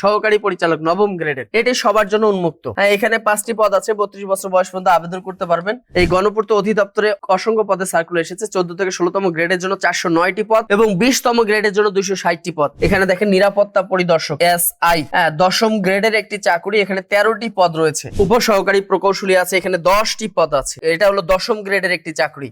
সহকারী পরিচালক, নবম গ্রেডের। এটি সবার জন্য উন্মুক্ত। হ্যাঁ এখানে পাঁচটি পদ আছে, বত্রিশ বছর বয়স পর্যন্ত আবেদন করতে পারবেন। এই গণপূর্ত অধিদপ্তরে অসংখ্য পদে সার্কুলার এসেছে, চোদ্দ থেকে ষোলোতম গ্রেডের জন্য চারশো নয়টি পদ এবং বিশতম গ্রেডের জন্য দুইশো ষাটটি পদ। এখানে দেখেন, নিরাপত্তা পরিদর্শক এস আই দশম গ্রেডের একটি চাকুরি, এখানে তেরোটি পদ রয়েছে। উপসহকারী প্রকৌশলী আছে, এখানে দশটি পদ আছে। এটা হলো দশম গ্রেডের একটি চাকরি।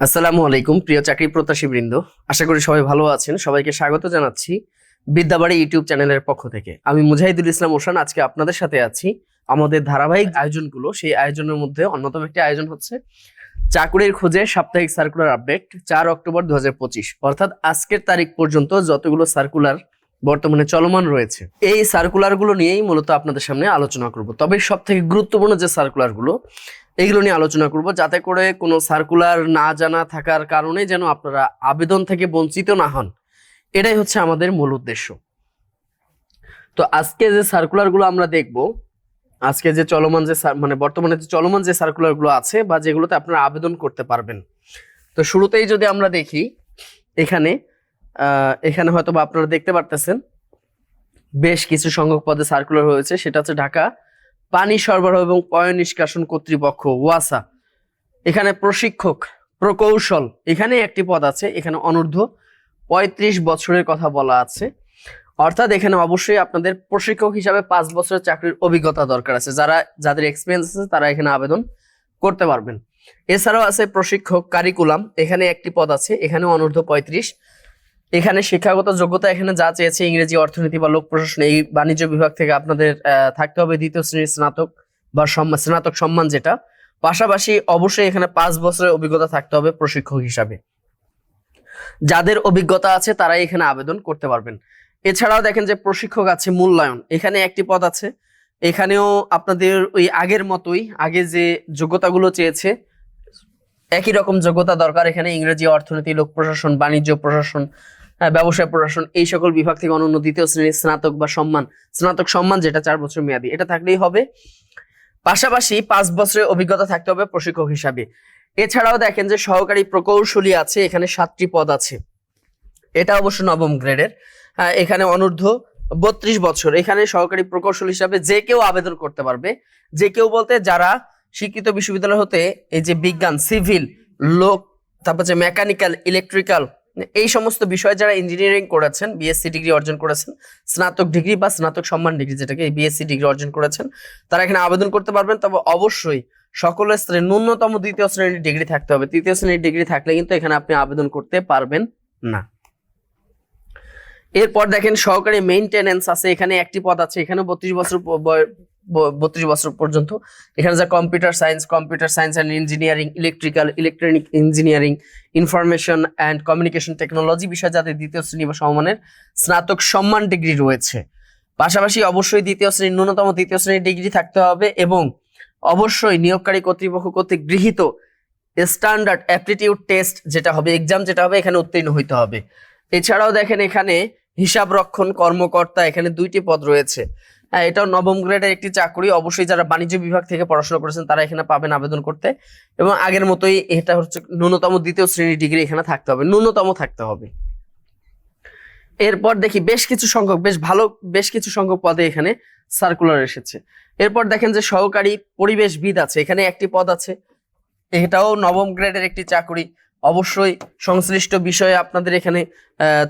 আসসালামু আলাইকুম, প্রিয় চাকরি প্রত্যাশী বৃন্দ। আশা করি সবাই ভালো আছেন। সবাইকে স্বাগত জানাচ্ছি বিদ্যাবাড়ি ইউটিউব চ্যানেলের পক্ষ থেকে। আমি মুজাহিদুল ইসলাম ওসান আজকে আপনাদের সাথে আছি। আমাদের ধারাবাহিক আয়োজনগুলো, সেই আয়োজনের মধ্যে অন্যতম একটি আয়োজন হচ্ছে চাকুরির খোঁজে সাপ্তাহিক সার্কুলার আপডেট চার অক্টোবর দু হাজার পঁচিশ। অর্থাৎ আজকের তারিখ পর্যন্ত যতগুলো সার্কুলার বর্তমানে চলমান রয়েছে। এই সার্কুলারগুলো নিয়েই মূলত আপনাদের সামনে আলোচনা করব। তবে সব থেকে গুরুত্বপূর্ণ যে সার্কুলারগুলো এইগুলো নিয়ে আলোচনা করব যাতে করে কোনো সার্কুলার না জানা থাকার কারণে যেন আপনারা আবেদন থেকে বঞ্চিত না হন। এটাই হচ্ছে আমাদের মূল উদ্দেশ্য। তো আজকে যে সার্কুলারগুলো আমরা দেখব, আজকে যে চলমান যে মানে বর্তমানে যে চলমান যে সার্কুলারগুলো আছে বা যেগুলোতে আপনারা আবেদন করতে পারবেন। তো শুরুতেই যদি আমরা দেখি, এখানে এখানে হয়তো বা আপনারা দেখতে পারতেছেন, বেশ কিছু সংখ্যক পদে সার্কুলার হয়েছে। সেটা হচ্ছে ঢাকা পানি সরবরাহ এবং পয় নিষ্কাশন কর্তৃপক্ষ, ওয়াসা। এখানে প্রশিক্ষক, প্রকৌশল এখানে একটি পদ আছে, এখানে অনূর্ধ্ব পঁয়ত্রিশ বছরের কথা বলা আছে। অর্থাৎ এখানে অবশ্যই আপনাদের প্রশিক্ষক হিসাবে পাঁচ বছরের চাকরির অভিজ্ঞতা দরকার আছে। যারা, যাদের এক্সপিরিয়েন্স আছে, তারা এখানে আবেদন করতে পারবেন। এছাড়াও আছে প্রশিক্ষক কারিকুলাম, এখানে একটি পদ আছে এখানে অনূর্ধ্ব পঁয়ত্রিশ। এখানে শিক্ষাগত যোগ্যতা এখানে যা চেয়েছে, ইংরেজি, অর্থনীতি বা লোক প্রশাসন এই বাণিজ্য বিভাগ থেকে আপনাদের থাকতে হবে দ্বিতীয় শ্রেণির স্নাতক বা স্নাতক সম্মান যেটা। পাশাপাশি অবশ্যই এখানে পাঁচ বছরের অভিজ্ঞতা থাকতে হবে প্রশিক্ষক হিসাবে। যাদের অভিজ্ঞতা আছে তারাই এখানে আবেদন করতে পারবেন। এছাড়াও দেখেন যে প্রশিক্ষক আছে মূল্যায়ন। এখানে একটি পদ আছে। এখানেও আপনাদের ওই আগের মতোই, আগে যে যোগ্যতাগুলো চেয়েছে, একই রকম যোগ্যতা দরকার এখানে ইংরেজি, অর্থনীতি লোক প্রশাসন বাণিজ্য প্রশাসন হ্যাঁ, ব্যবসায় প্রশাসন এই সকল বিভাগ থেকে অনন্য দ্বিতীয় শ্রেণির স্নাতক বা সম্মান স্নাতক সম্মান যেটা চার বছর মেয়াদি এটা থাকলেই হবে। পাশাপাশি পাঁচ বছরের অভিজ্ঞতা থাকতে হবে প্রশিক্ষক হিসাবে। এছাড়াও দেখেন যে সহকারী প্রকৌশলী আছে এখানে সাতটি পদ আছে। এটা অবশ্য নবম গ্রেডের। হ্যাঁ, এখানে অনূর্ধ্ব বত্রিশ বছর। এখানে সহকারী প্রকৌশলী হিসাবে যে কেউ আবেদন করতে পারবে। যে কেউ বলতে যারা শিক্ষিত বিশ্ববিদ্যালয় হতে এই যে বিজ্ঞান সিভিল লোক তারপর যে মেকানিক্যাল ইলেকট্রিক্যাল এই সমস্ত বিষয়ে যারা ইঞ্জিনিয়ারিং করেছেন বিএসসি ডিগ্রি অর্জন করেছেন, স্নাতক ডিগ্রি বা স্নাতক সম্মান ডিগ্রি যেটাকে বিএসসি ডিগ্রি অর্জন করেছেন, তারা এখানে আবেদন করতে পারবেন। তবে অবশ্যই সকলের শ্রেণি, ন্যূনতম দ্বিতীয় শ্রেণির ডিগ্রি থাকতে হবে। তৃতীয় শ্রেণির ডিগ্রি থাকলে কিন্তু এখানে আপনি আবেদন করতে পারবেন না। এরপর দেখেন সহকারী মেইনটেনেন্স আছে, এখানে একটি পদ আছে এখানে বত্রিশ বছর বত্রিশ বছর পর্যন্ত। এখানে যা computer science computer science and engineering electrical electronic engineering information and communication technology বিষয়ে যাদের দ্বিতীয় শ্রেণি বা সমমানের স্নাতক সম্মান ডিগ্রি রয়েছে। পাশাপাশি অবশ্যই দ্বিতীয় শ্রেণির, ন্যূনতম দ্বিতীয় শ্রেণির ডিগ্রি থাকতে হবে এবং অবশ্যই নিয়োগকারী কর্তৃপক্ষ কর্তৃক গৃহীত স্ট্যান্ডার্ড অ্যাপটিটিউড টেস্ট যেটা হবে এক্সাম যেটা হবে, এখানে উত্তীর্ণ হইতে হবে। এছাড়াও দেখেন এখানে হিসাব রক্ষণ কর্মকর্তা, এখানে দুইটি পদ রয়েছে। এটাও নবম গ্রেডের একটি চাকরি। অবশ্যই যারা বাণিজ্য বিভাগ থেকে পড়াশোনা করেছেন, তারা এখানে পাবেন আবেদন করতে। এবং আগের মতোই এটা হচ্ছে ন্যূনতম দ্বিতীয় শ্রেণির ডিগ্রি এখানে থাকতে হবে। ন্যূনতম থাকতে হবে। এরপর দেখি, বেশ কিছু সংখ্যক, বেশ ভালো, বেশ কিছু সংখ্যক পদে এখানে সার্কুলার এসেছে। এরপর দেখেন যে সহকারী পরিবেশবিদ আছে। এখানে একটি পদ আছে। এটাও নবম গ্রেডের একটি চাকরি। অবশ্যই সংশ্লিষ্ট বিষয়ে আপনাদের এখানে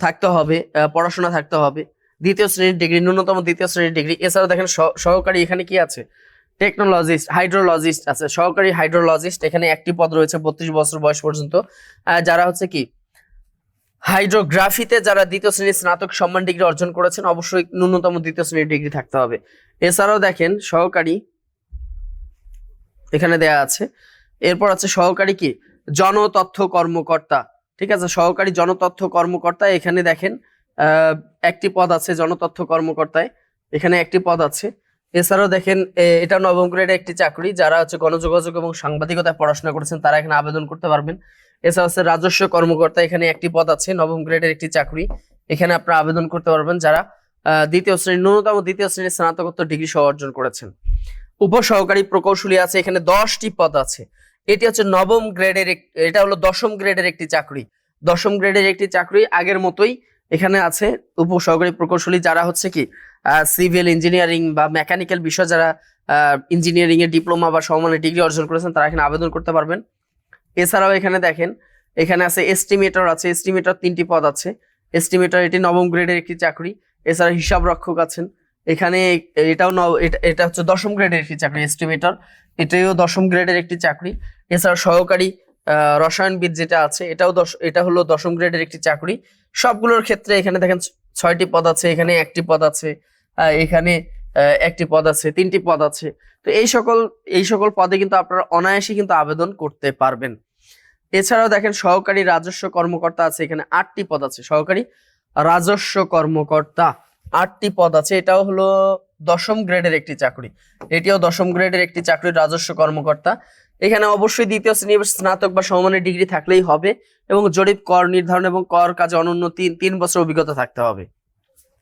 থাকতে হবে পড়াশোনা থাকতে হবে। দ্বিতীয় শ্রেণির ডিগ্রি, ন্যূনতম দ্বিতীয় শ্রেণির ডিগ্রি। এছাড়াও দেখেন সহ- সহকারী এখানে কি আছে? টেকনোলজিস্ট হাইড্রোলজিস্ট আছে। সহকারী হাইড্রোলজিস্ট এখানে একটি পদ রয়েছে বত্রিশ বছর বয়স পর্যন্ত। যারা হচ্ছে কি? হাইড্রোগ্রাফিতে যারা দ্বিতীয় শ্রেণির স্নাতক সম্মান ডিগ্রি অর্জন করেছেন, অবশ্যই ন্যূনতম দ্বিতীয় শ্রেণির ডিগ্রি থাকতে হবে। এছাড়াও দেখেন সহকারী এখানে দেয়া আছে। এরপর আছে সহকারী কি? জনতথ্য কর্মকর্তা। ঠিক আছে? সহকারী জনতথ্য কর্মকর্তা এখানে দেখেন একটি পদ আছে জনতথ্য কর্মকর্তায়। এখানে একটি পদ আছে। এছাড়াও দেখেন এটা নবম গ্রেডের একটি চাকরি। যারা হচ্ছে গণযোগাযোগ এবং সাংবাদিকতায় পড়াশোনা করেছেন, তারা এখানে আবেদন করতে পারবেন। এছাড়া হচ্ছে রাজস্ব কর্মকর্তা, এখানে একটি পদ আছে, নবম গ্রেডের একটি চাকরি। এখানে আপনারা আবেদন করতে পারবেন যারা দ্বিতীয় শ্রেণি, ন্যূনতম দ্বিতীয় শ্রেণির স্নাতকোত্তর ডিগ্রি সহ অর্জন করেছেন। উপসহকারী প্রকৌশলী আছে, এখানে দশটি পদ আছে। এটি হচ্ছে নবম গ্রেডের এটা হলো দশম গ্রেডের একটি চাকরি। দশম গ্রেডের একটি চাকরি আগের মতোই এখানে আছে উপসহকারী প্রকৌশলী যারা হচ্ছে কি সিভিল ইঞ্জিনিয়ারিং বা মেকানিক্যাল বিষয় যারা ইঞ্জিনিয়ারিং এর ডিপ্লোমা বা সমমানের ডিগ্রি অর্জন করেছেন, তারা এখানে আবেদন করতে পারবেন। এছাড়াও এখানে দেখেন, এখানে আছে এস্টিমেটর আছে এস্টিমেটর তিনটি পদ আছে। এস্টিমেটর এটি নবম গ্রেডের একটি চাকরি, এছাড়া হিসাব রক্ষক আছেন। এখানে এটাও ন- এটা- হচ্ছে দশম গ্রেডের একটি চাকরি এস্টিমেটর এটাও দশম গ্রেডের একটি চাকরি। এছাড়া সহকারী রসায়নবিদ যেটা আছে, এটাও দশ, এটা হলো দশম গ্রেডের একটি চাকরি। সবগুলোর ক্ষেত্রে এখানে দেখেন ছয়টি পদ আছে, এখানে একটি পদ আছে এখানে একটি পদ আছে, তিনটি পদ আছে। তো এই সকল এই সকল পদে কিন্তু আপনারা অনায়াসে কিন্তু আবেদন করতে পারবেন। এছাড়াও দেখেন সহকারী রাজস্ব কর্মকর্তা আছে, এখানে আটটি পদ আছে, সহকারী রাজস্ব কর্মকর্তা, আটটি পদ আছে। এটাও হলো দশম গ্রেডের একটি চাকরি। এটিও দশম গ্রেডের একটি চাকরি রাজস্ব কর্মকর্তা। এখানে অবশ্যই দ্বিতীয় শ্রেণির স্নাতক বা সমমানের ডিগ্রি থাকলেই হবে এবং জরিপ কর নির্ধারণ এবং কর কাজে অনন্য তিন তিন বছর অভিজ্ঞতা থাকতে হবে।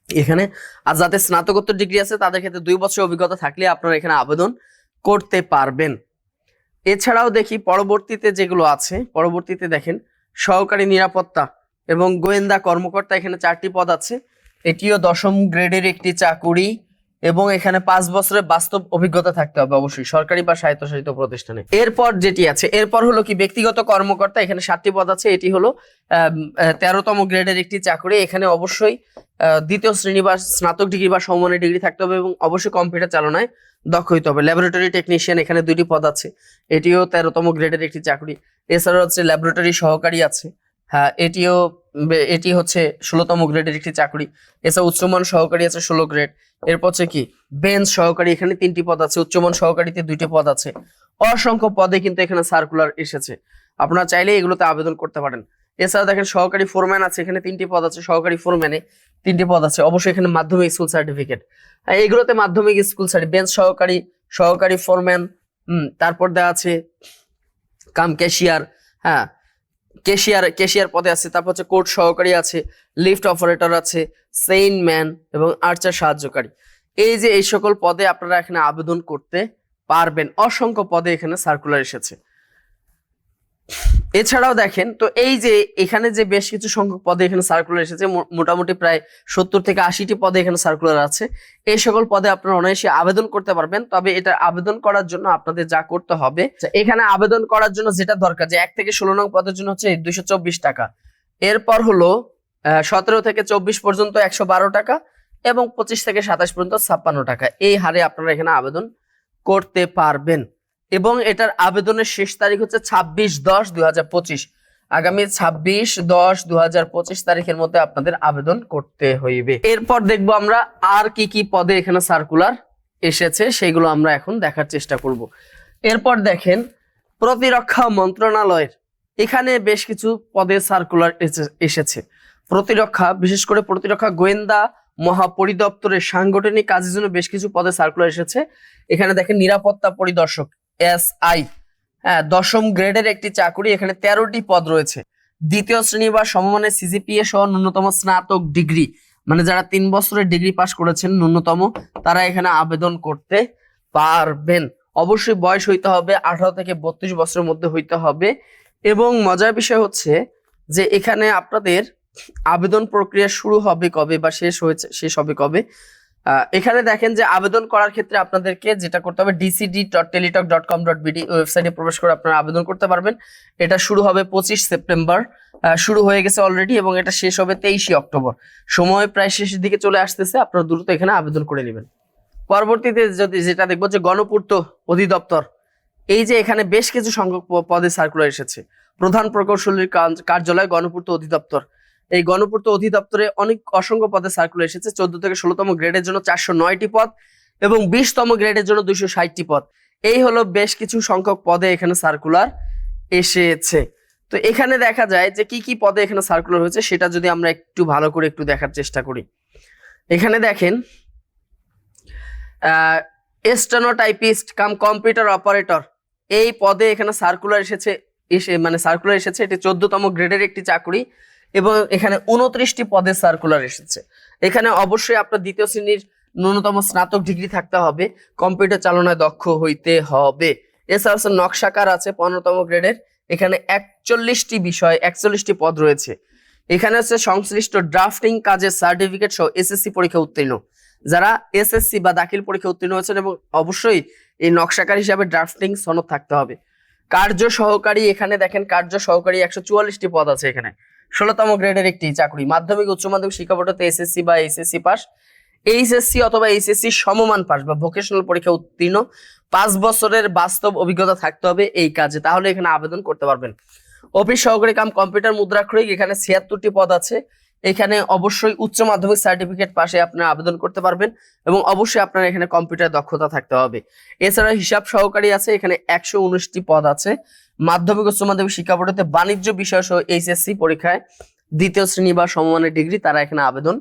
এখানে আর যাদের স্নাতকোত্তর ডিগ্রি আছে, তাদের ক্ষেত্রে দুই বছর অভিজ্ঞতা থাকলে আপনারা এখানে আবেদন করতে পারবেন। এছাড়াও দেখি পরবর্তীতে যেগুলো আছে, পরবর্তীতে দেখেন সহকারী নিরাপত্তা এবং গোয়েন্দা কর্মকর্তা এখানে চারটি পদ আছে। এটিও দশম গ্রেডের একটি চাকুরি। এবং এখানে পাঁচ বছরের বাস্তব অভিজ্ঞতা থাকতে হবে অবশ্যই, সরকারি বা স্বায়ত্তশাসিত প্রতিষ্ঠানে। এরপর যেটি আছে, এরপর হলো কি ব্যক্তিগত কর্মকর্তা, এখানে সাতটি পদ আছে, এটি হলো তেরোতম গ্রেডের একটি চাকরি, এখানে অবশ্যই দ্বিতীয় শ্রেণি বা স্নাতক ডিগ্রি বা সমমানের ডিগ্রি থাকতে হবে এবং অবশ্যই কম্পিউটার চালনায় দক্ষ হইতে হবে। ল্যাবরেটরি টেকনিশিয়ান, এখানে দুটি পদ আছে, এটিও তেরোতম গ্রেডের একটি চাকরি। এছাড়া হচ্ছে ল্যাবরেটরি সহকারী আছে হ্যাঁ এটিও এটি হচ্ছে ষোলোতম গ্রেডের একটি চাকরি। এছাড়া উচ্চমান সহকারী আছে ষোলো গ্রেড এরপর হচ্ছে কি? বেঞ্চ সহকারী, এখানে তিনটি পদ আছে। উচ্চমান সহকারীতে দুইটি পদ আছে। অসংখ্য পদে কিন্তু এখানে সার্কুলার এসেছে। আপনারা চাইলে এগুলোতে আবেদন করতে পারেন। এছাড়া দেখেন সহকারী ফোরম্যান আছে, এখানে তিনটি পদ আছে। সহকারী ফোরম্যানে তিনটি পদ আছে। অবশ্যই এখানে মাধ্যমিক স্কুল সার্টিফিকেট এগুলোতে মাধ্যমিক স্কুল সার্টিফিকেট বেঞ্চ সহকারী সহকারী ফোরম্যান হুম, তারপর দেওয়া আছে কাম ক্যাশিয়ার হ্যাঁ ক্যাশিয়ার ক্যাশিয়ার পদে আছে, তারপর হচ্ছে কোর্ট সহকারী আছে, লিফট অপারেটর আছে, সেইন ম্যান এবং আর্চার সাহায্যকারী। এই যে এই সকল পদে আপনারা এখানে আবেদন করতে পারবেন, অসংখ্য পদে এখানে সার্কুলার এসেছে। এছাড়াও দেখেন, তো এই যে এখানে যে বেশ কিছু সংখ্যক পদে এখানে সার্কুলার এসেছে মোটামুটি প্রায় সত্তর থেকে আশিটি পদে এখানে সার্কুলার আছে। এই সকল পদে আপনারা অনায়াসে আবেদন করতে পারবেন, তবে এটা আবেদন করার জন্য আপনাদের যা করতে হবে এখানে আবেদন করার জন্য যেটা দরকার, যে এক থেকে ষোলো নং পদের জন্য হচ্ছে দুইশো চব্বিশ টাকা। এরপর হলো সতেরো থেকে চব্বিশ পর্যন্ত একশো বারো টাকা এবং পঁচিশ থেকে সাতাশ পর্যন্ত ছাপ্পান্ন টাকা। এই হারে আপনারা এখানে আবেদন করতে পারবেন। এবং এটার আবেদনের শেষ তারিখ হচ্ছে ছাব্বিশ দশ দুই হাজার পঁচিশ। আগামী ছাব্বিশ দশ দু হাজার পঁচিশ তারিখের মধ্যে আপনাদের আবেদন করতে হইবে। এরপর দেখব আমরা আর কি কি পদে এখানে সার্কুলার এসেছে সেগুলো আমরা এখন দেখার চেষ্টা করব। এরপর দেখেন, প্রতিরক্ষা মন্ত্রণালয়ের এখানে বেশ কিছু পদে সার্কুলার এসেছে। প্রতিরক্ষা, বিশেষ করে প্রতিরক্ষা গোয়েন্দা মহাপরিদপ্তরের সাংগঠনিক কাজের জন্য বেশ কিছু পদে সার্কুলার এসেছে। এখানে দেখেন, নিরাপত্তা পরিদর্শক এস আই হ্যাঁ দশম গ্রেডের একটি চাকরি, এখানে তেরোটি পদ রয়েছে। দ্বিতীয় শ্রেণি বা সমমানের সিজিপিএ সহ ন্যূনতম স্নাতক ডিগ্রি মানে যারা তিন বছরের ডিগ্রি পাস করেছেন ন্যূনতম, তারা এখানে আবেদন করতে পারবেন। অবশ্যই বয়স হইতে হবে, আঠারো থেকে বত্রিশ বছরের মধ্যে হইতে হবে। এবং মজার বিষয় হচ্ছে যে এখানে আপনাদের আবেদন প্রক্রিয়া শুরু হবে কবে বা শেষ হয়েছে, শেষ হবে কবে? এখানে দেখেন যে আবেদন করার ক্ষেত্রে আপনাদেরকে যেটা করতে হবে DCD dot Teletalk dot com dot BD ওয়েবসাইটে প্রবেশ করে আপনারা আবেদন করতে পারবেন। এটা শুরু হবে পঁচিশ সেপ্টেম্বর শুরু হয়ে গেছে অলরেডি এবং এটা শেষ হবে তেইশে অক্টোবর। সময় প্রায় শেষের দিকে চলে আসতেছে, আপনারা দ্রুত এখানে আবেদন করে নেবেন। পরবর্তীতে যদি যেটা দেখব যে গণপূর্ত অধিদপ্তর, এই যে এখানে বেশ কিছু সংখ্যক পদে সার্কুলার এসেছে। প্রধান প্রকৌশলীর কার্যালয় গণপূর্ত অধিদপ্তর। এই গণপূর্ত অধিদপ্তরে অনেক অসংখ্য পদে সার্কুলার এসেছে। চোদ্দ থেকে ষোলোতম গ্রেডের জন্য চারশো নয়টি পদ এবং বিশতম গ্রেডের জন্য দুইশো ষাটটি পদ। এই হলো বেশ কিছু সংখ্যক পদে এখানে সার্কুলার এসেছে। তো এখানে দেখা যায় যে কি কি পদে এখানে সার্কুলার হয়েছে সেটা যদি আমরা একটু ভালো করে একটু দেখার চেষ্টা করি। এখানে দেখেন স্টেনোটাইপিস্ট কাম কম্পিউটার অপারেটর। এই পদে এখানে সার্কুলার এসেছে, এসে মানে সার্কুলার এসেছে। এটি চোদ্দতম গ্রেডের একটি চাকরি। এবং এখানে উনত্রিশটি পদে সার্কুলার এসেছে। এখানে অবশ্যই আপনার দ্বিতীয় শ্রেণির ন্যূনতম স্নাতক ডিগ্রি থাকতে হবে। কম্পিউটার চালনায় দক্ষ হইতে হবে। এছাড়া নকশাকার আছে, পনেরোতম গ্রেডের। এখানে একচল্লিশটি বিষয়, একচল্লিশটি পদ রয়েছে। এখানে হচ্ছে সংশ্লিষ্ট ড্রাফটিং কাজের সার্টিফিকেট সহ এসএসসি পরীক্ষা উত্তীর্ণ। যারা এসএসসি বা দাখিল পরীক্ষা উত্তীর্ণ হয়েছেন এবং অবশ্যই এই নকশাকার হিসাবে ড্রাফটিং সনদ থাকতে হবে। কার্য সহকারী, এখানে দেখেন কার্য সহকারী একশো চুয়াল্লিশটি পদ আছে এখানে। ষোলোতম গ্রেডের একটি চাকরি। মাধ্যমিক, উচ্চ মাধ্যমিক শিক্ষা বোর্ডতে এসএসসি বা এসএসসি পাস এইচএসসি অথবা এইচএসসি সমমান পাস বা ভোকেশনাল পরীক্ষা উত্তীর্ণ। পাঁচ বছরের বাস্তব অভিজ্ঞতা থাকতে হবে এই কাজে। তাহলে এখানে আবেদন করতে পারবেন। অফিস সহকারী কাম কম্পিউটার মুদ্রাক্ষরিক, এখানে ছিয়াত্তরটি পদ আছে। এখানে অবশ্যই উচ্চ মাধ্যমিক সার্টিফিকেট পাশে আপনারা আবেদন করতে পারবেন এবং অবশ্যই আপনার এখানে কম্পিউটার দক্ষতা থাকতে হবে। এছাড়া হিসাব সহকারী আছে, এখানে একশো পদ আছে। মাধ্যমিক উচ্চ মাধ্যমিক শিক্ষা বোর্ডতে বাণিজ্য বিষয় সহ এইচএসসি পরীক্ষায় দ্বিতীয় শ্রেণি বা সমমানের ডিগ্রি তারা এখানে আবেদন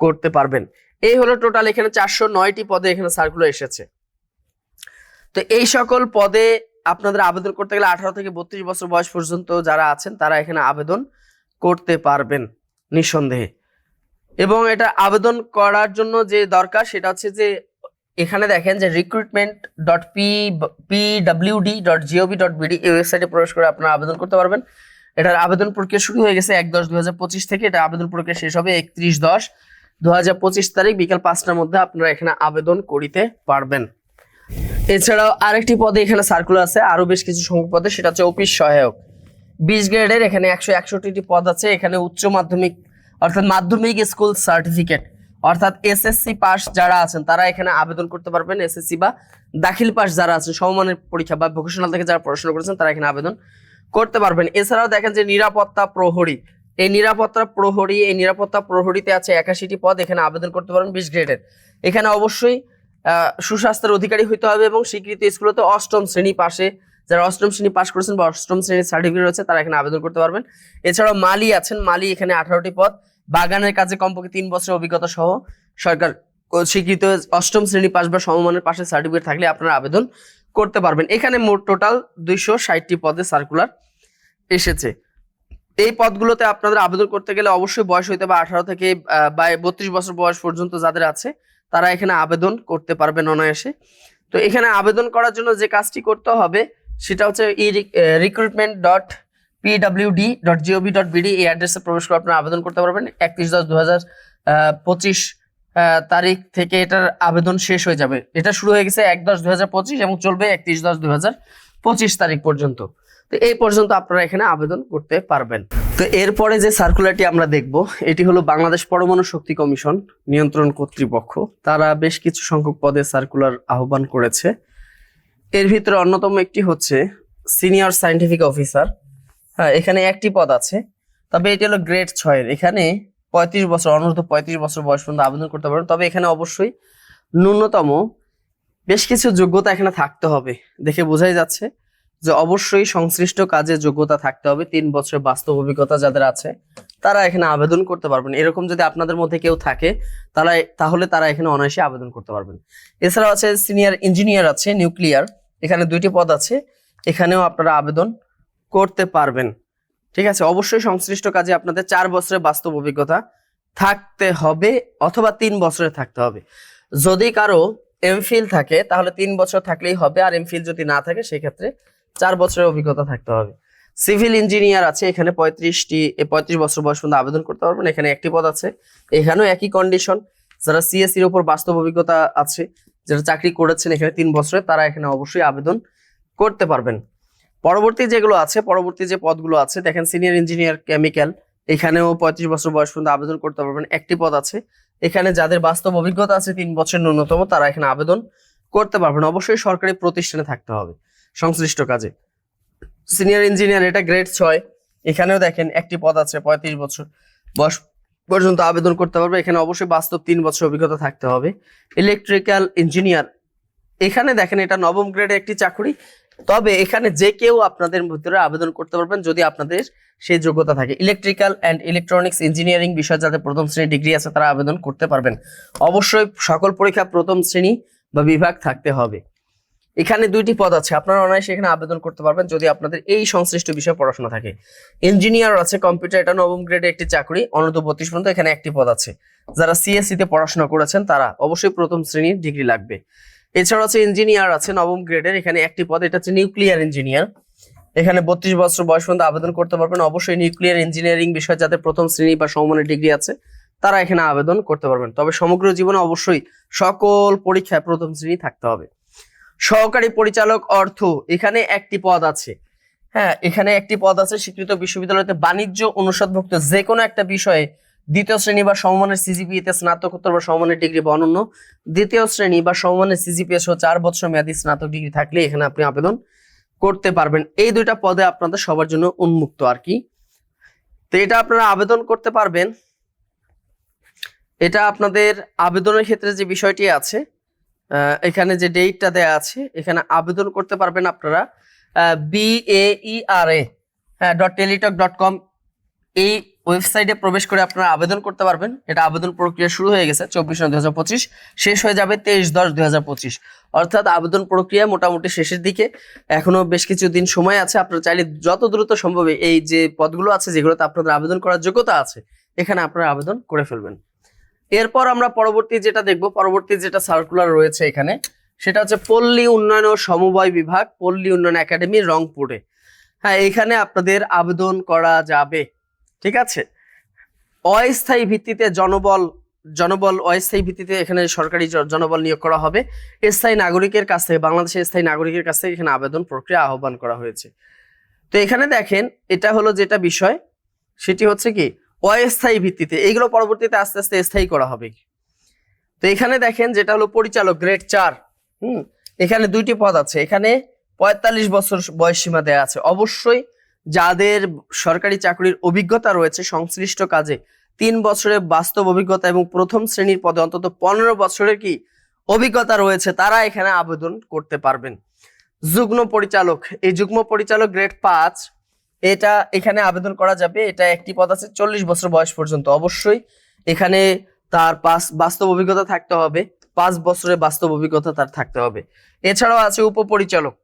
করতে পারবেন। এই হলো টোটাল এখানে চারশো নয়টি পদে এখানে সার্কুলার এসেছে। তো এই সকল পদে আপনাদের আবেদন করতে গেলে আঠারো থেকে বত্রিশ বছর বয়স পর্যন্ত যারা আছেন, তারা এখানে আবেদন করতে পারবেন নিঃসন্দেহে। এবং এটা আবেদন করার জন্য যে দরকার, সেটা হচ্ছে যে এখানে দেখেন যে recruitment dot P P WD dot GOV dot BD এই ওয়েবসাইটে প্রবেশ করে আপনারা আবেদন করতে পারবেন। এটার আবেদন প্রক্রিয়া শুরু হয়ে গেছে এক দশ দু হাজার পঁচিশ থেকে। এটা আবেদন প্রক্রিয়া শেষ হবে একত্রিশ দশ দু হাজার পঁচিশ তারিখ বিকাল পাঁচটার মধ্যে আপনারা এখানে আবেদন করিতে পারবেন। এছাড়াও আরেকটি পদে এখানে সার্কুলার আছে, আরও বেশ কিছু সংখ্যক পদে, সেটা হচ্ছে অফিস সহায়ক। বিশ গ্রেডের এখানে একশো একষট্টিটি পদ আছে। এখানে উচ্চ মাধ্যমিক অর্থাৎ মাধ্যমিক স্কুল সার্টিফিকেট অর্থাৎ এসএসসি পাস যারা আছেন, তারা এখানে আবেদন করতে পারবেন এসএসসি বা দাখিল পাস যারা আছেন, সমমানের পরীক্ষা বা ভোকেশনাল থেকে যারা পড়াশোনা করেছেন, তারা এখানে আবেদন করতে পারবেন। এছাড়াও দেখেন যে নিরাপত্তা প্রহরী, এই নিরাপত্তা প্রহরী, এই নিরাপত্তা প্রহরীতে আছে একাশিটি পদ, এখানে আবেদন করতে পারবেন বিশ গ্রেডের এখানে অবশ্যই সুস্বাস্থ্যের অধিকারী হইতে হবে এবং স্বীকৃত স্কুলতে অষ্টম শ্রেণি পাশে যারা অষ্টম শ্রেণি পাস করেছেন বা অষ্টম শ্রেণির সার্টিফিকেট রয়েছে, তারা এখানে আবেদন করতে পারবেন। এছাড়াও মালি আছেন, মালি এখানে আঠারোটি পদ। বাগানের কাজে কমপক্ষে তিন বছরের অভিজ্ঞতা সহ সরকার স্বীকৃত অষ্টম শ্রেণি পাস বা সমমানের পাশে সার্টিফিকেট থাকলে আপনারা আবেদন করতে পারবেন। এখানে মোট টোটাল দুইশো ষাটটি পদে সার্কুলার এসেছে। এই পদগুলোতে আপনাদের আবেদন করতে গেলে অবশ্যই বয়স হইতে হবে আঠারো থেকে বত্রিশ বছর বয়স পর্যন্ত যাদের আছে, তারা এখানে আবেদন করতে পারবেন অনায়াসে। তো এখানে আবেদন করার জন্য যে কাজটি করতে হবে, সেটা হচ্ছে E recruitment dot PWD dot dot এই অ্যাড্রেসে প্রবেশ করে আপনারা আবেদন করতে পারবেন। একত্রিশ দশ দু হাজার পঁচিশ তারিখ থেকে এটার আবেদন শেষ হয়ে যাবে। এটা শুরু হয়ে গেছে এক দশ দু হাজার পঁচিশ এবং চলবে একত্রিশ দশ দু হাজার পঁচিশ তারিখ পর্যন্ত। তো এই পর্যন্ত আপনারা এখানে আবেদন করতে পারবেন। তো এরপরে যে সার্কুলারটি আমরা দেখব, এটি হলো বাংলাদেশ পরমাণু শক্তি কমিশন নিয়ন্ত্রণ কর্তৃপক্ষ। তারা বেশ কিছু সংখ্যক পদে সার্কুলার আহ্বান করেছে। এর ভিতরে অন্যতম একটি হচ্ছে সিনিয়র সায়েন্টিফিক অফিসার হ্যাঁ এখানে একটি পদ আছে। তবে এটি হলো গ্রেড ছয়ের। এখানে পঁয়ত্রিশ বছর অনূর্ধ্ব পঁয়ত্রিশ বছর বয়স পর্যন্ত আবেদন করতে পারেন তবে এখানে অবশ্যই ন্যূনতম বেশ কিছু যোগ্যতা এখানে থাকতে হবে। দেখে বোঝাই যাচ্ছে যে অবশ্যই সংশ্লিষ্ট কাজে যোগ্যতা থাকতে হবে। তিন বছরের বাস্তব অভিজ্ঞতা যাদের আছে, তারা এখানে আবেদন করতে পারবেন। এরকম যদি আপনাদের মধ্যে কেউ থাকে, তারা তাহলে তারা এখানে অনায়াসে আবেদন করতে পারবেন। এছাড়াও আছে সিনিয়র ইঞ্জিনিয়ার আছে নিউক্লিয়ার এখানে দুইটি পদ আছে। এখানেও আপনারা আবেদন করতে পারবেন। ঠিক আছে? অবশ্যই সংশ্লিষ্ট কাজে আপনাদের চার বছরের বাস্তব অভিজ্ঞতা থাকতে হবে অথবা তিন বছরের থাকতে হবে। যদি কারও এমফিল থাকে, তাহলে তিন বছর থাকলেই হবে। আর এমফিল যদি না থাকে, সেক্ষেত্রে চার বছরের অভিজ্ঞতা থাকতে হবে। সিভিল ইঞ্জিনিয়ার আছে, এখানে পঁয়ত্রিশটি পঁয়ত্রিশ বছর বয়স পর্যন্ত আবেদন করতে পারবেন। এখানে একটি পদ আছে। এখানেও একই কন্ডিশন যারা সিএসসির উপর বাস্তব অভিজ্ঞতা আছে, যারা চাকরি করেছেন এখানে তিন বছরে, তারা এখানে অবশ্যই আবেদন করতে পারবেন। পরবর্তী যেগুলো আছে, পরবর্তী যে পদগুলো আছে, দেখেন সিনিয়র ইঞ্জিনিয়ার কেমিক্যাল এখানেও পঁয়ত্রিশ বছর বয়স পর্যন্ত আবেদন করতে পারবেন। একটি পদ আছে। এখানে যাদের বাস্তব অভিজ্ঞতা আছে, তিন বছর ন্যূনতম, তারা এখানে আবেদন করতে পারবেন। অবশ্যই সরকারি প্রতিষ্ঠানে থাকতে হবে সংশ্লিষ্ট কাজে। সিনিয়র ইঞ্জিনিয়ার এটা গ্রেড ছয়। এখানেও দেখেন একটি পদ আছে, পঁয়ত্রিশ বছর বয়স পর্যন্ত আবেদন করতে পারবে। এখানে অবশ্যই বাস্তব তিন বছর অভিজ্ঞতা থাকতে হবে। ইলেকট্রিক্যাল ইঞ্জিনিয়ার এখানে দেখেন এটা নবম গ্রেডের একটি চাকরি। তবে এখানে যে কেউ আপনাদের ভিতরে আবেদন করতে পারবেন যদি আপনাদের সেই যোগ্যতা থাকে। ইলেকট্রিক্যাল অ্যান্ড ইলেকট্রনিক্স ইঞ্জিনিয়ারিং বিষয়ে যাদের প্রথম শ্রেণি ডিগ্রি আছে, তারা আবেদন করতে পারবেন। অবশ্যই সকল পরীক্ষা প্রথম শ্রেণি বা বিভাগ থাকতে হবে। এখানে দুইটি পদ আছে। আপনারা অনায়াসে এখানে আবেদন করতে পারবেন যদি আপনাদের এই সংশ্লিষ্ট বিষয়ে পড়াশোনা থাকে। ইঞ্জিনিয়ার আছে কম্পিউটার এটা নবম গ্রেডে একটি চাকরি, অনূর্ধ্ব বত্রিশ পর্যন্ত এখানে একটি পদ আছে। যারা সিএসসি তে পড়াশোনা করেছেন, তারা অবশ্যই প্রথম শ্রেণির ডিগ্রি লাগবে। এছাড়া আছে ইঞ্জিনিয়ার আছে, নবম গ্রেডের এখানে একটি পদ, এটা হচ্ছে নিউক্লিয়ার ইঞ্জিনিয়ার এখানে বত্রিশ বছর বয়স পর্যন্ত আবেদন করতে পারবেন। অবশ্যই নিউক্লিয়ার ইঞ্জিনিয়ারিং বিষয়ে যাদের প্রথম শ্রেণি বা সমমানের ডিগ্রি আছে, তারা এখানে আবেদন করতে পারবেন। তবে সমগ্র জীবনে অবশ্যই সকল পরীক্ষায় প্রথম শ্রেণি থাকতে হবে। সহকারী পরিচালক অর্থ, এখানে একটি পদ আছে। হ্যাঁ এখানে একটি পদ আছে স্বীকৃত বিশ্ববিদ্যালয়তে বাণিজ্য অনুষদভুক্ত। যে কোনো একটা বিষয়ে দ্বিতীয় শ্রেণি বা সমমানের সিজিপিএতে স্নাতকোত্তর বা সমমানের ডিগ্রি বা অনন্য দ্বিতীয় শ্রেণি বা সমমানের সিজিপিএ সহ চার বছর মেয়াদী স্নাতক ডিগ্রি থাকলে এখানে আপনি আবেদন করতে পারবেন। এই দুইটা পদে আপনাদের সবার জন্য উন্মুক্ত আর কি। তো এটা আপনারা আবেদন করতে পারবেন। এটা আপনাদের আবেদনের ক্ষেত্রে যে বিষয়টি আছে এখানে যে ডেটটা দেয়া আছে, এখানে আবেদন করতে পারবেন আপনারা বি এ ই আর এ হ্যাঁ ডট টেলিটক ডট কম এই ওয়েবসাইটে প্রবেশ করে আপনারা আবেদন করতে পারবেন। এটা আবেদন প্রক্রিয়া শুরু হয়ে গেছে চব্বিশ নয় পঁচিশ, শেষ হয়ে যাবে তেইশ দশ পঁচিশ। অর্থাৎ আবেদন প্রক্রিয়া মোটামুটি শেষের দিকে। এখনও বেশ কিছু দিন সময় আছে, আপনারা চাইলে যত দ্রুত সম্ভব এই যে পদগুলো আছে যেগুলোতে আপনাদের আবেদন করার যোগ্যতা আছে, এখানে আপনারা আবেদন করে ফেলবেন। এরপর আমরা পরবর্তী যেটা দেখব, পরবর্তী যেটা সার্কুলার রয়েছে এখানে, সেটা হচ্ছে পল্লী উন্নয়ন ও সমবায় বিভাগ, পল্লী উন্নয়ন একাডেমি রংপুরে। হ্যাঁ এখানে আপনাদের আবেদন করা যাবে। ঠিক আছে? অস্থায়ী ভিত্তিতে জনবল জনবল অস্থায়ী ভিত্তিতে এখানে সরকারি জনবল নিয়োগ করা হবে। স্থায়ী নাগরিকের কাছ থেকে, বাংলাদেশের স্থায়ী নাগরিকের কাছ থেকে এখানে আবেদন প্রক্রিয়া আহ্বান করা হয়েছে। তো এখানে দেখেন, এটা হলো যেটা বিষয়, সেটি হচ্ছে কি, অস্থায়ী ভিত্তিতে, এইগুলো পরবর্তীতে আস্তে আস্তে স্থায়ী করা হবে। তো এখানে দেখেন, যেটা হলো পরিচালক, গ্রেড চার, হুম? এখানে দুইটি পদ আছে। এখানে পঁয়তাল্লিশ বছর বয়স সীমা দেওয়া আছে। অবশ্যই যাদের সরকারি চাকরির অভিজ্ঞতা রয়েছে সংশ্লিষ্ট কাজে, তিন বছরের বাস্তব অভিজ্ঞতা এবং প্রথম শ্রেণির পদে অন্তত পনেরো বছরের কি অভিজ্ঞতা রয়েছে, তারা এখানে আবেদন করতে পারবেন। যুগ্ম পরিচালক, এই যুগ্ম পরিচালক গ্রেড পাঁচ, এটা এখানে আবেদন করা যাবে, এটা একটি পদ আছে চল্লিশ বছর বয়স পর্যন্ত। অবশ্যই এখানে তার পাস, বাস্তব অভিজ্ঞতা থাকতে হবে, পাঁচ বছরের বাস্তব অভিজ্ঞতা তার থাকতে হবে। এছাড়াও আছে উপপরিচালক।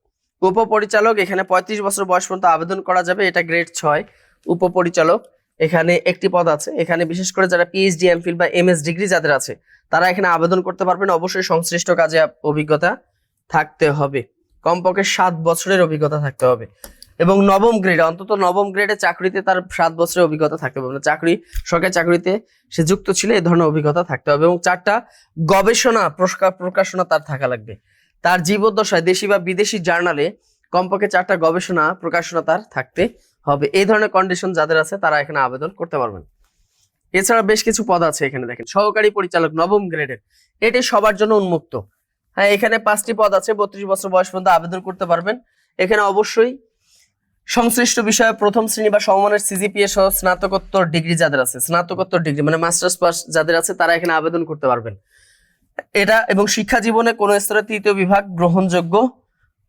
উপপরিচালক, এখানে পঁয়ত্রিশ বছর বয়স পর্যন্ত আবেদন করা যাবে, এটা গ্রেড ছয়। উপপরিচালক, এখানে একটি পদ আছে। এখানে বিশেষ করে যারা পিএইচডি এমফিল বা এমএস ডিগ্রি যাদের আছে, তারা এখানে আবেদন করতে পারবেন। অবশ্যই সংশ্লিষ্ট কাজে অভিজ্ঞতা থাকতে হবে। কমপক্ষে সাত বছরের অভিজ্ঞতা থাকতে হবে। এবং নবম গ্রেড অন্তত নবম গ্রেডে চাকরিতে তার সাত বছরের অভিজ্ঞতা থাকতে হবে। মানে চাকরি, সরকারি চাকরিতে সে যুক্ত ছিল এই ধরনের অভিজ্ঞতা থাকতে হবে। এবং চারটা গবেষণা প্রকাশনা তার থাকা লাগবে। তার জীবদ্দশায় দেশি বা বিদেশি জার্নালে কমপক্ষে চারটা গবেষণা প্রকাশনা তার থাকতে হবে। এই ধরনের কন্ডিশন যাদের আছে, তারা এখানে আবেদন করতে পারবেন। এছাড়া বেশ কিছু পদ আছে এখানে দেখেন। সহকারী পরিচালক নবম গ্রেডের। এটি সবার জন্য উন্মুক্ত। হ্যাঁ এখানে পাঁচটি পদ আছে, বত্রিশ বছর বয়স পর্যন্ত আবেদন করতে পারবেন। এখানে অবশ্যই সংশ্লিষ্ট বিষয়ে প্রথম শ্রেণি বা সমমানের সিজিপিএ সহ স্নাতকোত্তর ডিগ্রি যাদের আছে, স্নাতকোত্তর ডিগ্রি মানে মাস্টার্স পাস যাদের আছে, তারা এখানে আবেদন করতে পারবেন। এটা এবং শিক্ষা জীবনে কোন স্তরে তৃতীয় বিভাগ গ্রহণযোগ্য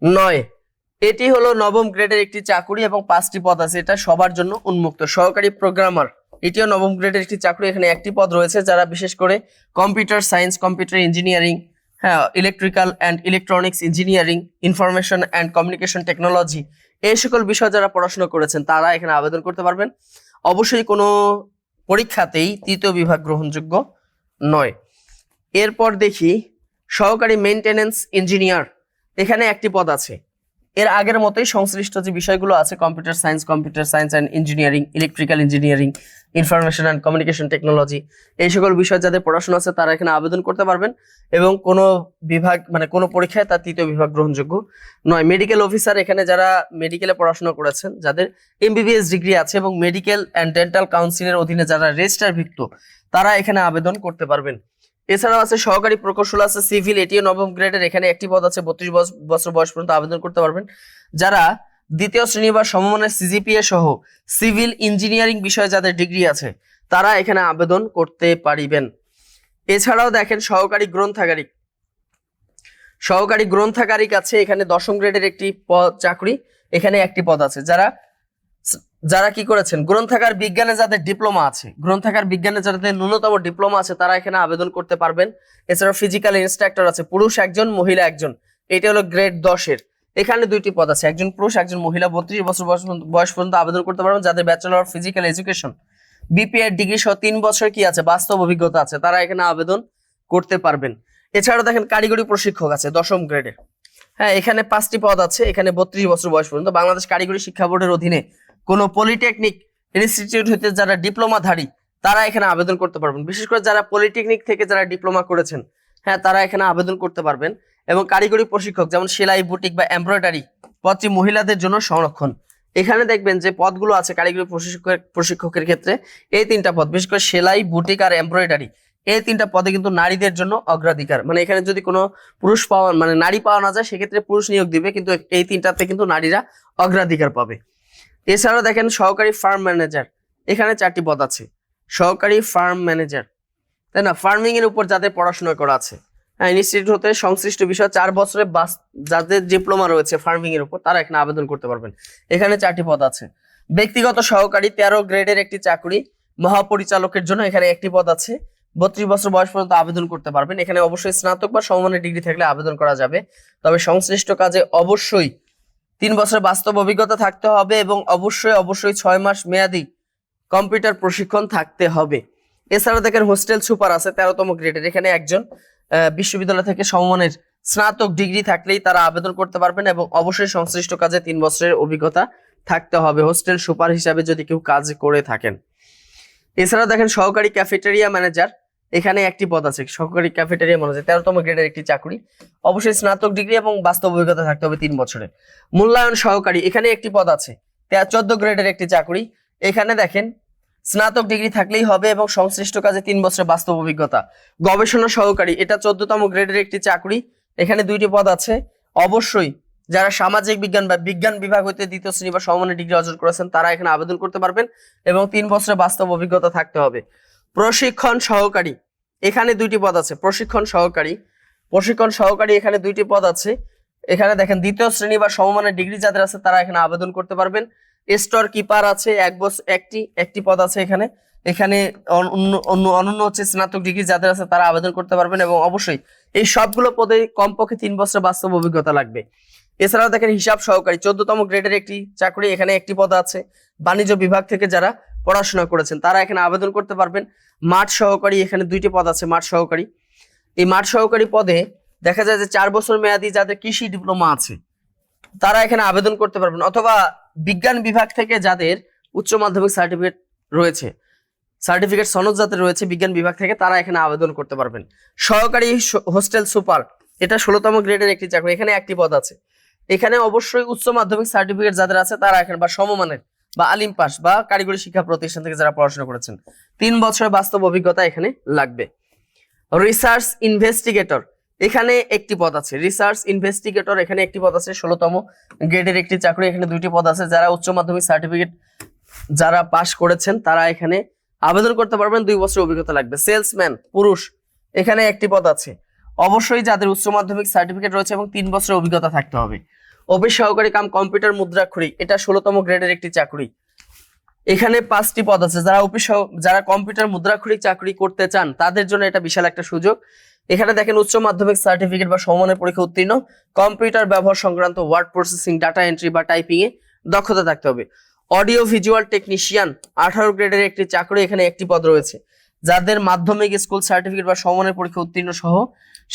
নয়। এটি হলো নবম গ্রেডের একটি চাকুরি এবং পাঁচটি পদ আছে, এটা সবার জন্য উন্মুক্ত। সহকারী প্রোগ্রামার এটিও নবম গ্রেডের একটি চাকরি, এখানে একটি পদ রয়েছে যারা বিশেষ করে কম্পিউটার সায়েন্স কম্পিউটার ইঞ্জিনিয়ারিং হ্যাঁ electrical and electronics engineering information and communication technology এই সকল বিষয় যারা পড়াশোনা করেছেন, তারা এখানে আবেদন করতে পারবেন। অবশ্যই কোনো পরীক্ষাতেই তৃতীয় বিভাগ গ্রহণযোগ্য নয়। এরপর দেখি সহকারী মেইনটেনেন্স ইঞ্জিনিয়ার এখানে একটি পদ আছে। এর আগের মতোই সংশ্লিষ্ট যে বিষয়গুলো আছে computer science computer science and engineering electrical engineering information and communication technology এই সকল বিষয়ে যাদের পড়াশোনা আছে, তারা এখানে আবেদন করতে পারবেন এবং কোনো বিভাগ মানে কোনো পরীক্ষায় তার তৃতীয় বিভাগ গ্রহণযোগ্য নয়। মেডিকেল অফিসার এখানে যারা মেডিকেলে পড়াশোনা করেছেন, যাদের এমবিবিএস ডিগ্রি আছে এবং মেডিকেল অ্যান্ড ডেন্টাল কাউন্সিলের অধীনে যারা রেজিস্টারভুক্ত তারা এখানে আবেদন করতে পারবেন। এছাড়াও আছে সহকারী প্রকৌশল, আছে সিভিল, এটিও নবম গ্রেডের, এখানে একটি পদ আছে, বত্রিশ বছর বয়স পর্যন্ত আবেদন করতে পারবেন। যারা দ্বিতীয় শ্রেণি বা সমমানের সিজিপিএ সহ সিভিল ইঞ্জিনিয়ারিং বিষয়ে যাদের ডিগ্রি আছে, তারা এখানে আবেদন করতে পারিবেন। এছাড়াও দেখেন, সহকারী গ্রন্থাগারিক। সহকারী গ্রন্থাগারিক আছে, এখানে দশম গ্রেডের একটি পদ চাকরি, এখানে একটি পদ আছে। যারা যারা কি করেছেন? গ্রন্থাগার বিজ্ঞানে যাদের ডিপ্লোমা আছে, গ্রন্থাগার বিজ্ঞানে যাদের ন্যূনতম ডিপ্লোমা আছে, তারা এখানে আবেদন করতে পারবেন। এছাড়া ফিজিক্যাল ইনস্ট্রাক্টর আছে, পুরুষ একজন, মহিলা একজন। এটা হলো গ্রেড দশের এখানে দুইটি পদ আছে, একজন পুরুষ, একজন মহিলা, বত্রিশ বছর বয়স পর্যন্ত- আবেদন করতে পারবেন, যাদের bachelor of physical education BPEd degree সহ তিন বছর কি আছে? বাস্তব অভিজ্ঞতা আছে, তারা এখানে আবেদন করতে পারবেন। এছাড়াও দেখেন, কারিগরি প্রশিক্ষক আছে, দশম গ্রেডের হ্যাঁ এখানে পাঁচটি পদ আছে, এখানে বত্রিশ বছর বয়স পর্যন্ত। বাংলাদেশ কারিগরি শিক্ষা বোর্ডের অধীনে কোনো পলিটেকনিক ইনস্টিটিউট হতে যারা ডিপ্লোমাধারী তারা এখানে আবেদন করতে পারবেন। বিশেষ করে যারা পলিটেকনিক থেকে যারা ডিপ্লোমা করেছেন হ্যাঁ তারা এখানে আবেদন করতে পারবেন এবং কারিগরি প্রশিক্ষক যেমন সেলাই বুটিক বা এমব্রয়ডারি পদটি মহিলাদের জন্য সংরক্ষণ। এখানে দেখবেন যে পদগুলো আছে কারিগরি প্রশিক্ষকের প্রশিক্ষকের ক্ষেত্রে। এই তিনটা পদ, বিশেষ করে সেলাই বুটিক আর এমব্রয়ডারি এই তিনটা পদে কিন্তু নারীদের জন্য অগ্রাধিকার। মানে এখানে যদি কোনো পুরুষ পাওয়া মানে নারী পাওয়া না যায়, সেক্ষেত্রে পুরুষ নিয়োগ দিবে, কিন্তু এই তিনটাতে কিন্তু নারীরা অগ্রাধিকার পাবে। এছাড়াও দেখেন সহকারী ফার্ম ম্যানেজার। এখানে চারটি পদ আছে। সহকারী ফার্ম ম্যানেজার। তাই না? ফার্মিং এর উপর যাদের পড়াশোনা করা আছে। হ্যাঁ ইনস্টিটিউট হতে সংশ্লিষ্ট বিষয় চার বছরে বাস যাদের ডিপ্লোমা রয়েছে ফার্মিং এর উপর, তারা এখানে আবেদন করতে পারবেন। এখানে চারটি পদ আছে। ব্যক্তিগত সহকারী তেরো গ্রেডের একটি চাকরি মহাপরিচালকের জন্য এখানে একটি পদ আছে। বত্রিশ বছর বয়স পর্যন্ত আবেদন করতে পারবেন। এখানে অবশ্যই স্নাতক বা সমমানের ডিগ্রি থাকলে আবেদন করা যাবে। তবে সংশ্লিষ্ট কাজে অবশ্যই তিন বছরের বাস্তব অভিজ্ঞতা থাকতে হবে এবং অবশ্যই অবশ্যই ছয় মাস মেয়াদি কম্পিউটার প্রশিক্ষণ থাকতে হবে। এছাড়া দেখেন হোস্টেল সুপার আছে, তেরোতম গ্রেডের। এখানে একজন বিশ্ববিদ্যালয় থেকে সমমানের স্নাতক ডিগ্রি থাকলেই তারা আবেদন করতে পারবেন এবং অবশ্যই সংশ্লিষ্ট কাজে তিন বছরের অভিজ্ঞতা থাকতে হবে। হোস্টেল সুপার হিসাবে যদি কেউ কাজ করে থাকেন। এছাড়া দেখেন সহকারী ক্যাফেটেরিয়া ম্যানেজার এখানে একটি পদ আছে, সহকারী ক্যাফেটেরিয়া ম্যানেজার তেরোতম গ্রেডের একটি চাকরি। অবশ্যই স্নাতক ডিগ্রি এবং বাস্তব অভিজ্ঞতা থাকতে হবে তিন বছরের। মূল্যায়ন সহকারী, এখানে একটি পদ আছে চোদ্দ গ্রেডের একটি চাকরি। এখানে দেখেন, স্নাতক ডিগ্রি থাকলেই হবে এবং সংশ্লিষ্ট কাজে তিন বছরের বাস্তব অভিজ্ঞতা। গবেষণা সহকারী, এটা চোদ্দতম গ্রেডের একটি চাকরি। এখানে দুইটি পদ আছে। অবশ্যই যারা সামাজিক বিজ্ঞান বা বিজ্ঞান বিভাগ হইতে দ্বিতীয় শ্রেণি বা সমমানের ডিগ্রি অর্জন করেছেন, তারা এখানে আবেদন করতে পারবেন এবং তিন বছরের বাস্তব অভিজ্ঞতা থাকতে হবে। প্রশিক্ষণ সহকারী। এখানে দুইটি পদ আছে, প্রশিক্ষণ সহকারী। প্রশিক্ষণ সহকারী এখানে দুইটি পদ আছে। এখানে দেখেন দ্বিতীয় শ্রেণি বা সমমানের ডিগ্রি যাদের আছে তারা এখানে আবেদন করতে পারবেন। স্টোর কিপার আছে, এক বছর একটি একটি পদ আছে এখানে। এখানে অনন্য হচ্ছে স্নাতক ডিগ্রি যাদের আছে তারা আবেদন করতে পারবেন এবং অবশ্যই এই সবগুলো পদে কমপক্ষে তিন বছর বাস্তব অভিজ্ঞতা লাগবে। এছাড়াও দেখেন হিসাব সহকারী, চোদ্দতম গ্রেডের একটি চাকরি, এখানে একটি পদ আছে। বাণিজ্য বিভাগ থেকে যারা পড়াশোনা করেছেন, তারা এখানে আবেদন করতে পারবেন। মাঠ সহকারী, এখানে দুইটি পদ আছে, মাঠ সহকারী। এই মাঠ সহকারী পদে দেখা যায় যে চার বছর মেয়াদি যাদের কৃষি ডিপ্লোমা আছে, তারা এখানে আবেদন করতে পারবেন। অথবা বিজ্ঞান বিভাগ থেকে যাদের উচ্চ মাধ্যমিক সার্টিফিকেট রয়েছে সার্টিফিকেট সনদ যাদের রয়েছে বিজ্ঞান বিভাগ থেকে, তারা এখানে আবেদন করতে পারবেন। সহকারী হোস্টেল সুপার, এটা ষোলোতম গ্রেডের একটি চাকরি, এখানে একটি পদ আছে। এখানে অবশ্যই উচ্চ মাধ্যমিক সার্টিফিকেট যাদের আছে, তারা এখানে বা সমমানের বা আলিম পাস বা কারিগরি শিক্ষা প্রতিষ্ঠান থেকে যারা পড়াশোনা করেছেন, তিন বছরের বাস্তব অভিজ্ঞতা এখানে লাগবে। রিসার্চ ইনভেস্টিগেটর এখানে একটি পদ আছে। রিসার্চ ইনভেস্টিগেটর এখানে একটি পদ আছে, ষোলোতম গ্রেডের একটি চাকরি। এখানে দুইটি পদ আছে, যারা উচ্চ মাধ্যমিক সার্টিফিকেট যারা পাশ করেছেন, তারা এখানে আবেদন করতে পারবেন, দুই বছর অভিজ্ঞতা লাগবে। সেলসম্যান পুরুষ, এখানে একটি পদ আছে। অবশ্যই যাদের উচ্চ মাধ্যমিক সার্টিফিকেট রয়েছে এবং তিন বছরের অভিজ্ঞতা থাকতে হবে। অফিস সহকারী কাম কম্পিউটার মুদ্রাক্ষরী, এটা ষোলোতম গ্রেডের একটি চাকরি। এখানে পাঁচটি পদ আছে। যারা অফিস যারা কম্পিউটার মুদ্রাক্ষরী চাকরি করতে চান, তাদের জন্য এটা বিশাল একটা সুযোগ। এখানে দেখেন উচ্চ মাধ্যমিক সার্টিফিকেট বা সমমানের পরীক্ষা উত্তীর্ণ। কম্পিউটার ব্যবহার সংক্রান্ত ওয়ার্ড প্রসেসিং ডাটা এন্ট্রি বা টাইপিং এ দক্ষতা থাকতে হবে। অডিও ভিজুয়াল টেকনিশিয়ান আঠারো গ্রেডের একটি চাকরি, এখানে একটি পদ রয়েছে। যাদের মাধ্যমিক স্কুল সার্টিফিকেট বা সমমানের পরীক্ষা উত্তীর্ণ সহ,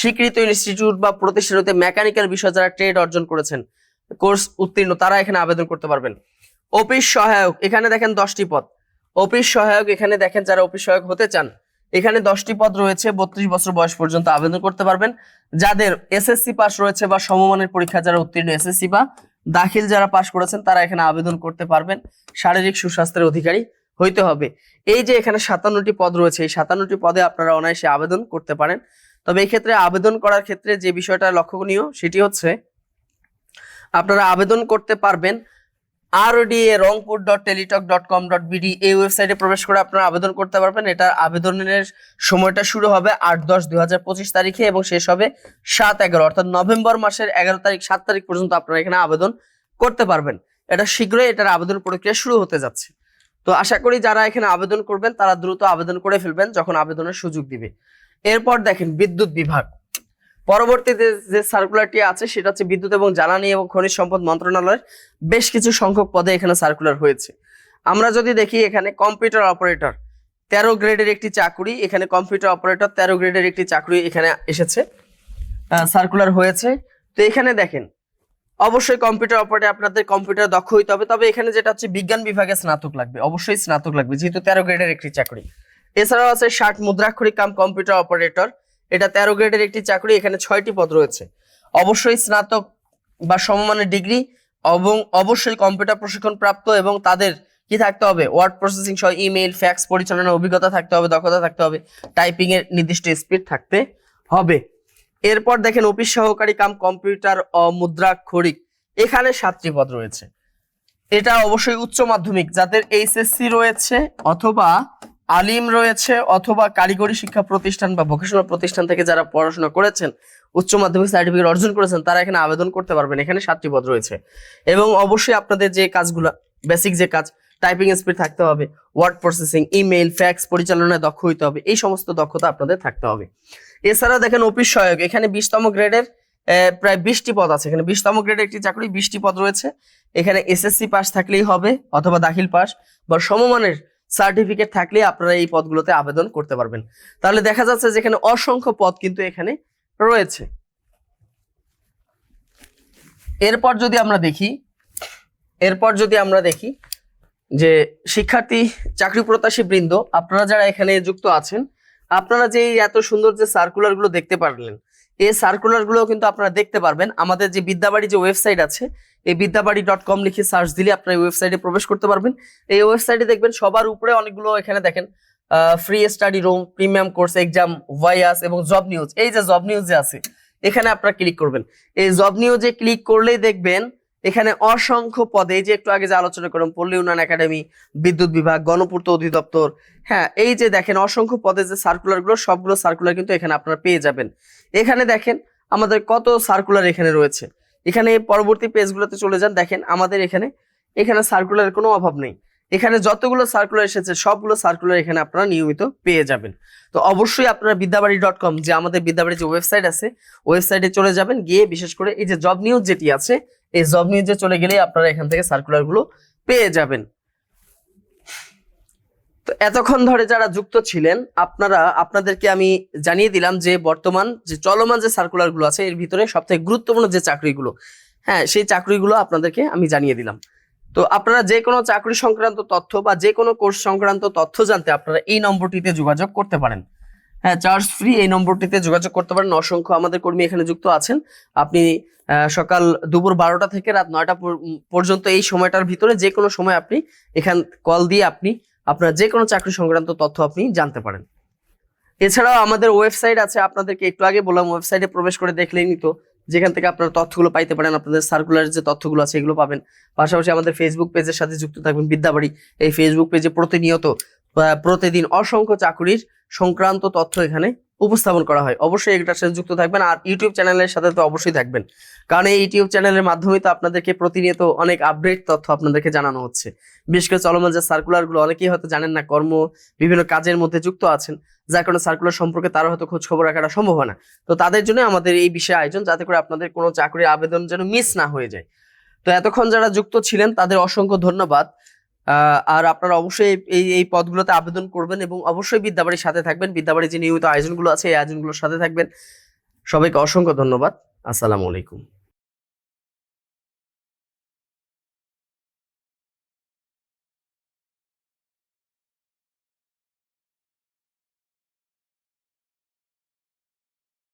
স্বীকৃত ইনস্টিটিউট বা প্রতিষ্ঠানতে মেকানিক্যাল বিষয়ে যারা ট্রেড অর্জন করেছেন কোর্স উত্তীর্ণ, তারা এখানে আবেদন করতে পারবেন। অফিস সহায়ক, এখানে দেখেন দশটি পদ। অফিস সহায়ক, এখানে দেখেন যারা অফিস সহায়ক হতে চান, এখানে দশটি পদ রয়েছে, বত্রিশ বছর বয়স পর্যন্ত আবেদন করতে পারবেন। যাদের এসএসসি পাস রয়েছে বা সমমানের পরীক্ষা যারা উত্তীর্ণ, এসএসসি বা দাখিল যারা পাস করেছেন, তারা এখানে আবেদন করতে পারবেন। শারীরিক সুস্বাস্থ্যের অধিকারী হইতে হবে। এই যে এখানে সাতান্নটি পদ রয়েছে, এই সাতান্নটি পদে আপনারা অনায়াসে আবেদন করতে পারেন। তবে এই ক্ষেত্রে আবেদন করার ক্ষেত্রে যে বিষয়টা লক্ষণীয়, সেটি হচ্ছে আপনারা আবেদন করতে পারবেন RDA Rangpur dot Teletalk dot com dot BD এই ওয়েবসাইটে প্রবেশ করে আপনারা আবেদন করতে পারবেন। এটার আবেদনের সময়টা শুরু হবে আট দশ পঁচিশ তারিখে এবং শেষ হবে সাত এগারো, অর্থাৎ নভেম্বর মাসের এগারো তারিখ, সাত তারিখ পর্যন্ত আপনারা এখানে আবেদন করতে পারবেন। এটা শীঘ্রই এটার আবেদন প্রক্রিয়া শুরু হতে যাচ্ছে। তো আশা করি যারা এখানে আবেদন করবেন, তারা দ্রুত আবেদন করে ফেলবেন যখন আবেদনের সুযোগ দিবে। এরপর দেখেন বিদ্যুৎ বিভাগ। পরবর্তীতে যে সার্কুলারটি আছে, সেটা হচ্ছে বিদ্যুৎ এবং জ্বালানি এবং খনিজ সম্পদ মন্ত্রণালয়ের বেশ কিছু সংখ্যক পদে এখানে সার্কুলার হয়েছে। আমরা যদি দেখি এখানে কম্পিউটার অপারেটর তেরো গ্রেডের একটি চাকরি, এখানে কম্পিউটার অপারেটর তেরো গ্রেডের একটি চাকরি এখানে এসেছে সার্কুলার হয়েছে। তো এখানে দেখেন, অবশ্যই কম্পিউটার অপারেটর আপনাদের কম্পিউটার দক্ষ হইতে হবে, তবে এখানে যেটা হচ্ছে বিজ্ঞান বিভাগে স্নাতক লাগবে, অবশ্যই স্নাতক লাগবে, যেহেতু তেরো গ্রেডের একটি চাকরি। এছাড়াও আছে ষাট মুদ্রাক্ষরিক কাম কম্পিউটার অপারেটর এটা তেরো গ্রেডের একটি চাকরি, এখানে ছয়টি পদ রয়েছে। অবশ্যই স্নাতক বা সমমানের ডিগ্রি এবং অবশ্যই কম্পিউটার প্রশিক্ষণ প্রাপ্ত এবং তাদের কি থাকতে হবে? ওয়ার্ড প্রসেসিং সহ ইমেইল, ফ্যাক্স পরিচালনার অভিজ্ঞতা থাকতে হবে, দক্ষতা থাকতে হবে টাইপিং এর নির্দিষ্ট স্পিড থাকতে হবে। এরপর দেখেন অফিস সহকারী কাম কম্পিউটার অমুদ্রাক্ষরিক, এখানে সাতটি পদ রয়েছে। এটা অবশ্যই উচ্চ মাধ্যমিক, যাদের এইচএসসি রয়েছে অথবা আলিম রয়েছে অথবা কারিগরি শিক্ষা প্রতিষ্ঠান বা ভোকেশনাল প্রতিষ্ঠান থেকে যারা পড়াশোনা করেছেন, উচ্চ মাধ্যমিক সার্টিফিকেট অর্জন করেছেন, তারা এখানে আবেদন করতে পারবেন। এখানে সাতটি পদ রয়েছে। এবং অবশ্যই আপনাদের যে কাজগুলো বেসিক যে কাজ টাইপিং স্পিড থাকতে হবে ওয়ার্ড প্রসেসিং ইমেইল ফ্যাক্স পরিচালনায় দক্ষ হইতে হবে, এই সমস্ত দক্ষতা আপনাদের থাকতে হবে। এছাড়া দেখেন অফিস সহায়ক, এখানে বিশতম গ্রেডের প্রায় বিশটি পদ আছে। এখানে বিশতম গ্রেডের একটি চাকরি, বিশটি পদ রয়েছে। এখানে এসএসসি পাস থাকলেই হবে, অথবা দাখিল পাস বা সমমানের সার্টিফিকেট থাকলে আপনারা এই পদগুলোতে আবেদন করতে পারবেন। তাহলে দেখা যাচ্ছে যে এখানে অসংখ্য পদ কিন্তু এখানে রয়েছে। এরপর যদি আমরা দেখি, এরপর যদি আমরা দেখি যে শিক্ষার্থী, চাকরি প্রত্যাশী বৃন্দ, আপনারা যারা এখানে যুক্ত আছেন, আপনারা যে এত সুন্দর যে সার্কুলারগুলো দেখতে পারলেন, এই সার্কুলারগুলো কিন্তু আপনারা দেখতে পারবেন। আমাদের যে বিদ্যাবাড়ি যে ওয়েবসাইট আছে এই বিদ্যাবাড়ি ডট কম লিখে সার্চ দিলে আপনারা ওয়েবসাইটে প্রবেশ করতে পারবেন। এই ওয়েবসাইটে দেখবেন সবার উপরে অনেকগুলো এখানে দেখেন free study room premium course exam ভয়াস এবং জব নিউজ এই যে জব নিউজ আছে, এখানে আপনারা ক্লিক করবেন। এই জব নিউজে ক্লিক করলেই দেখবেন এখানে অসংখ্য পদে, এই যে একটু আগে যে আলোচনা করলাম, পল্লী উন্নয়ন একাডেমি, বিদ্যুৎ বিভাগ, গণপূর্ত অধিদপ্তর হ্যাঁ এই যে দেখেন অসংখ্য পদে যে সার্কুলারগুলো, সবগুলো সার্কুলার কিন্তু এখানে আপনারা পেয়ে যাবেন। এখানে দেখেন আমাদের কত সার্কুলার এখানে রয়েছে। এখানে পরবর্তী পেজগুলোতে চলে যান, দেখেন আমাদের এখানে এখানে সার্কুলারের কোনো অভাব নেই। এখানে যতগুলো সার্কুলার এসেছে, সবগুলো সার্কুলার এখানে আপনারা নিয়মিত পেয়ে যাবেন। তো অবশ্যই আপনারা বিদ্যাবাড়ি ডট কম যে আমাদের বিদ্যাবাড়ি যে ওয়েবসাইট আছে ওয়েবসাইটে চলে যাবেন, গিয়ে বিশেষ করে এই যে জব নিউজ যেটি আছে, এই জব নিউজে চলে গেলেই আপনারা এখান থেকে সার্কুলারগুলো পেয়ে যাবেন। তো এতক্ষণ ধরে যারা যুক্ত ছিলেন, আপনারা, আপনাদেরকে আমি জানিয়ে দিলাম যে বর্তমান যে চলমান যে সার্কুলারগুলো আছে, এর ভিতরে সব থেকে গুরুত্বপূর্ণ যে চাকরিগুলো হ্যাঁ সেই চাকরিগুলো আপনাদেরকে আমি জানিয়ে দিলাম। তো আপনারা যে কোনো চাকরি সংক্রান্ত তথ্য বা যে কোনো কোর্স সংক্রান্ত তথ্য জানতে আপনারা এই নম্বরটিতে যোগাযোগ করতে পারেন। হ্যাঁ চার্জ ফ্রি এই নম্বরটিতে যোগাযোগ করতে পারেন। অসংখ্য আমাদের কর্মী এখানে যুক্ত আছেন। আপনি সকাল দুপুর বারোটা থেকে রাত নয়টা পর- পর্যন্ত এই সময়টার ভিতরে যে কোনো সময় আপনি এখান কল দিয়ে আপনি আপনার যে কোনো চাকরি সংক্রান্ত তথ্য আপনি জানতে পারেন। এছাড়াও আমাদের ওয়েবসাইট আছে, আপনাদেরকে একটু আগে বললাম, ওয়েবসাইটে প্রবেশ করে দেখলেই নিত, যেখান থেকে আপনার তথ্যগুলো পাইতে পারেন, আপনাদের সার্কুলার যে তথ্যগুলো আছে এগুলো পাবেন। পাশাপাশি আমাদের ফেসবুক পেজের সাথে যুক্ত থাকবেন বিদ্যাবাড়ি। এই ফেসবুক পেজে প্রতিনিয়ত প্রতিদিন অসংখ্য চাকুরির সংক্রান্ত তথ্য এখানে উপস্থাপন করা হয়। অবশ্যই এটার সাথে যুক্ত থাকবেন আর ইউটিউব চ্যানেলের সাথে তো অবশ্যই থাকবেন। কারণ এই ইউটিউব চ্যানেলের মাধ্যমে তো আপনাদেরকে প্রতিনিয়ত অনেক আপডেট তথ্য আপনাদেরকে জানানো হচ্ছে। বিশেষ করে চলমান যে সার্কুলারগুলো, অনেকেই হয়তো জানেন না, কর্ম, বিভিন্ন কাজের মধ্যে যুক্ত আছেন। যার কারণে সার্কুলার সম্পর্কে তারা হয়তো খোঁজ খবর রাখাটা সম্ভব হয় না। তো তাদের জন্য আমাদের এই বিষয়ে আয়োজন, যাতে করে আপনাদের কোনো চাকরির আবেদন যেন মিস না হয়ে যায়। তো এতক্ষণ যারা যুক্ত ছিলেন, তাদের অসংখ্য ধন্যবাদ। আর আপনারা অবশ্যই এই এই পদগুলোতে আবেদন করবেন এবং অবশ্যই বিদ্যাবাড়ির সাথে থাকবেন। বিদ্যাবাড়ির যে নিয়মিত আয়োজনগুলো আছে, এই আয়োজনগুলোর সাথে থাকবেন। সবাইকে অসংখ্য ধন্যবাদ। আসসালামু আলাইকুম।